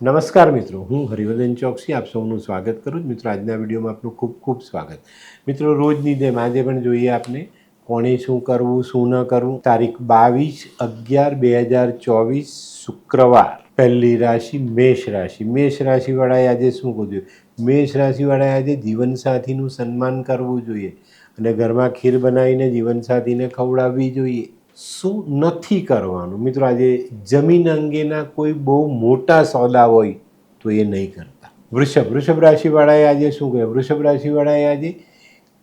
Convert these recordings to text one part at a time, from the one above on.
નમસ્કાર મિત્રો, હું હરિવર્ધન ચોકસી, આપ સૌનું સ્વાગત કરું છું. મિત્રો, આજના વિડીયોમાં આપનું ખૂબ ખૂબ સ્વાગત. મિત્રો, રોજની જેમ આજે પણ જોઈએ આપને કોણે શું કરવું, શું ન કરવું. તારીખ બાવીસ અગિયાર બે હજાર ચોવીસ શુક્રવાર, પહેલી રાશિ મેષ રાશિ. મેષ રાશિવાળાએ આજે શું કહું જોઈએ મેષ રાશિવાળાએ આજે જીવનસાથીનું સન્માન કરવું જોઈએ અને ઘરમાં ખીર બનાવીને જીવનસાથીને ખવડાવવી જોઈએ. શું નથી કરવાનું? મિત્રો, આજે જમીન અંગેના કોઈ બહુ મોટા સોદા હોય તો એ નહીં કરતા. વૃષભ વૃષભ રાશિવાળાએ આજે શું કહે વૃષભ રાશિવાળાએ આજે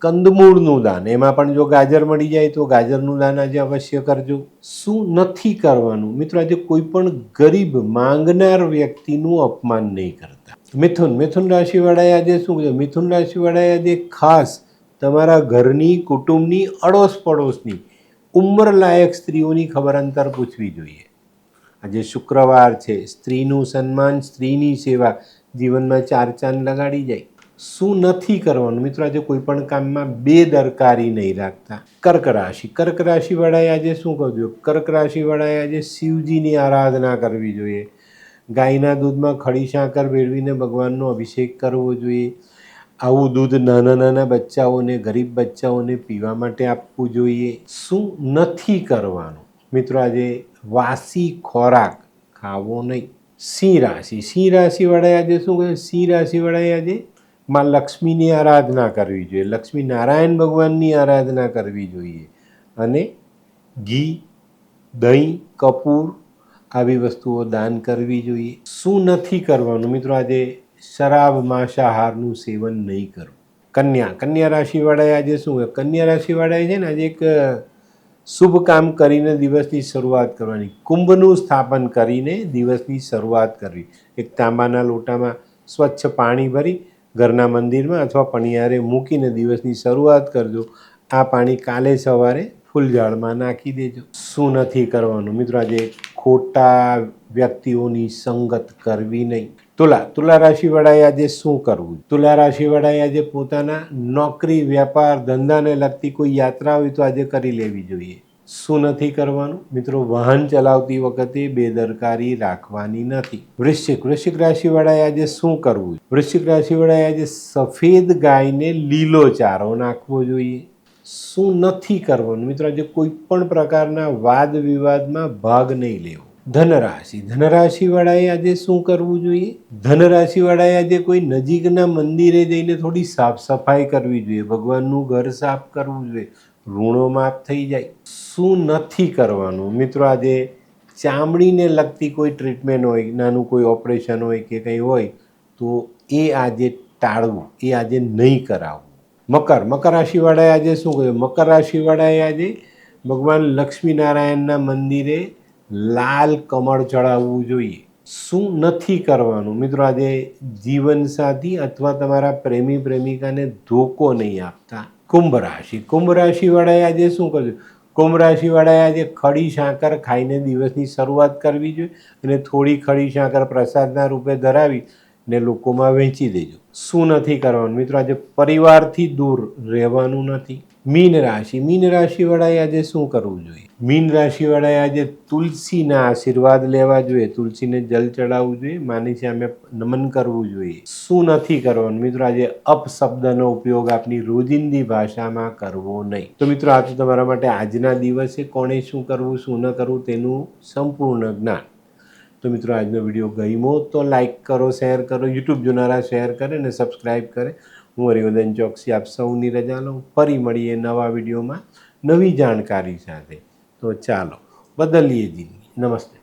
કંદમૂળનું દાન. એમાં પણ જો ગાજર મળી જાય તો ગાજરનું દાન આજે અવશ્ય કરજો. શું નથી કરવાનું? મિત્રો, આજે કોઈ પણ ગરીબ, માંગનાર વ્યક્તિનું અપમાન નહીં કરતા. મિથુન મિથુન રાશિવાળાએ આજે શું કહ્યું? મિથુન રાશિવાળાએ આજે ખાસ તમારા ઘરની, કુટુંબની અડોશ પડોશની ઉંમરલાયક સ્ત્રીઓની ખબર અંતર પૂછવી જોઈએ. આજે શુક્રવાર છે. સ્ત્રીનું સન્માન, સ્ત્રીની સેવા જીવનમાં ચાર ચાંદ લગાડી જાય. શું નથી કરવાનું? મિત્રો, આજે કોઈ પણ કામમાં બેદરકારી નહીં રાખતા. કર્ક રાશિ. કર્ક રાશિવાળાએ આજે શું કહું જોઈએ કર્ક રાશિવાળાએ આજે શિવજીની આરાધના કરવી જોઈએ. ગાયના દૂધમાં ખડી સાકર ભેળવીને ભગવાનનો અભિષેક કરવો જોઈએ. આવું દૂધ નાના નાના બચ્ચાઓને, ગરીબ બચ્ચાઓને પીવા માટે આપવું જોઈએ. શું નથી કરવાનું? મિત્રો, આજે વાસી ખોરાક ખાવો નહીં. સિંહ રાશિ. સિંહ રાશિવાળાએ આજે શું કહ્યું? સિંહ રાશિવાળાએ આજે માં લક્ષ્મીની આરાધના કરવી જોઈએ. લક્ષ્મી નારાયણ ભગવાનની આરાધના કરવી જોઈએ. અને ઘી, દહીં, કપૂર આવી વસ્તુઓ દાન કરવી જોઈએ. શું નથી કરવાનું? મિત્રો, આજે શરાબ માંસાહારનું સેવન નહીં કરવું કન્યા કન્યા રાશિવાળાએ આજે શું હોય? કન્યા રાશિવાળાએ છે ને આજે એક શુભ કામ કરીને દિવસની શરૂઆત કરવાની. કુંભનું સ્થાપન કરીને દિવસની શરૂઆત કરવી. એક તાંબાના લોટામાં સ્વચ્છ પાણી ભરી ઘરના મંદિરમાં અથવા પણિયારે મૂકીને દિવસની શરૂઆત કરજો. આ પાણી કાલે સવારે ફૂલઝાડમાં નાખી દેજો. શું નથી કરવાનું? મિત્રો, આજે ખોટા વ્યક્તિઓની સંગત કરવી નહીં. તુલા તુલા રાશિવાળાએ આજે શું કરવું? તુલા રાશિવાળાએ આજે પોતાના નોકરી, વ્યાપાર, ધંધાને લગતી કોઈ યાત્રા હોય તો આજે કરી લેવી જોઈએ. શું નથી કરવાનું? મિત્રો, વાહન ચલાવતી વખતે બેદરકારી રાખવાની નથી. વૃશ્ચિક વૃશ્ચિક રાશિવાળાએ આજે શું કરવું? વૃશ્ચિક રાશિવાળાએ આજે સફેદ ગાયને લીલો ચારો નાખવો જોઈએ. શું નથી કરવાનું? મિત્રો, આજે કોઈ પણ પ્રકારના વાદ વિવાદમાં ભાગ નહીં લેવો. ધનરાશિ. ધનરાશિવાળાએ આજે શું કરવું જોઈએ? ધનરાશિવાળાએ આજે કોઈ નજીકના મંદિરે જઈને થોડી સાફ સફાઈ કરવી જોઈએ. ભગવાનનું ઘર સાફ કરવું જોઈએ. ઋણો માફ થઈ જાય. શું નથી કરવાનું? મિત્રો, આજે ચામડીને લગતી કોઈ ટ્રીટમેન્ટ હોય, નાનું કોઈ ઓપરેશન હોય કે કંઈ હોય, તો એ આજે ટાળવું. એ આજે નહીં કરાવવું. મકર. મકર રાશિવાળાએ આજે શું કહ્યું મકર રાશિવાળાએ આજે ભગવાન લક્ષ્મીનારાયણના મંદિરે લાલ કમળ ચડાવવું જોઈએ. શું નથી કરવાનું? મિત્રો, આજે જીવનસાથી અથવા તમારા પ્રેમી પ્રેમિકાને ધોકો નહીં આપતા. કુંભ રાશિ. કુંભ રાશિવાળાએ આજે શું કરજો કુંભ રાશિવાળાએ આજે ખડી સાકર ખાઈને દિવસની શરૂઆત કરવી જોઈએ અને થોડી ખડી સાકર પ્રસાદના રૂપે ધરાવી ને લોકોમાં વહેંચી દેજો. શું નથી કરવાનું? મિત્રો, આજે પરિવારથી દૂર રહેવાનું નથી. મીન રાશિ. મીન રાશિવાળાએ આજે શું કરવું જોઈએ? મીન રાશિવાળાએ આજે તુલસીના આશીર્વાદ લેવા જોઈએ. તુલસીને જલ ચડાવવું જોઈએ. માની સામે નમન કરવું જોઈએ. શું નથી કરવાનું? મિત્રો, આજે અપશબ્દનો ઉપયોગ આપની રોજિંદી ભાષામાં કરવો નહીં. તો મિત્રો, આ તો તમારા માટે આજના દિવસે કોણે શું કરવું, શું ન કરવું તેનું સંપૂર્ણ જ્ઞાન. તો મિત્રો, આજનો વીડિયો ગમ્યો તો લાઈક કરો, શેર કરો, યુટ્યુબ જોનારા શેર કરે અને સબસ્ક્રાઈબ કરે. હું હરિવર્ધન ચોકસી આપ સૌની રજા લઉં. ફરી મળીએ નવા વિડીયોમાં નવી જાણકારી સાથે. તો ચાલો, બદલીએ જિંદગી. નમસ્તે.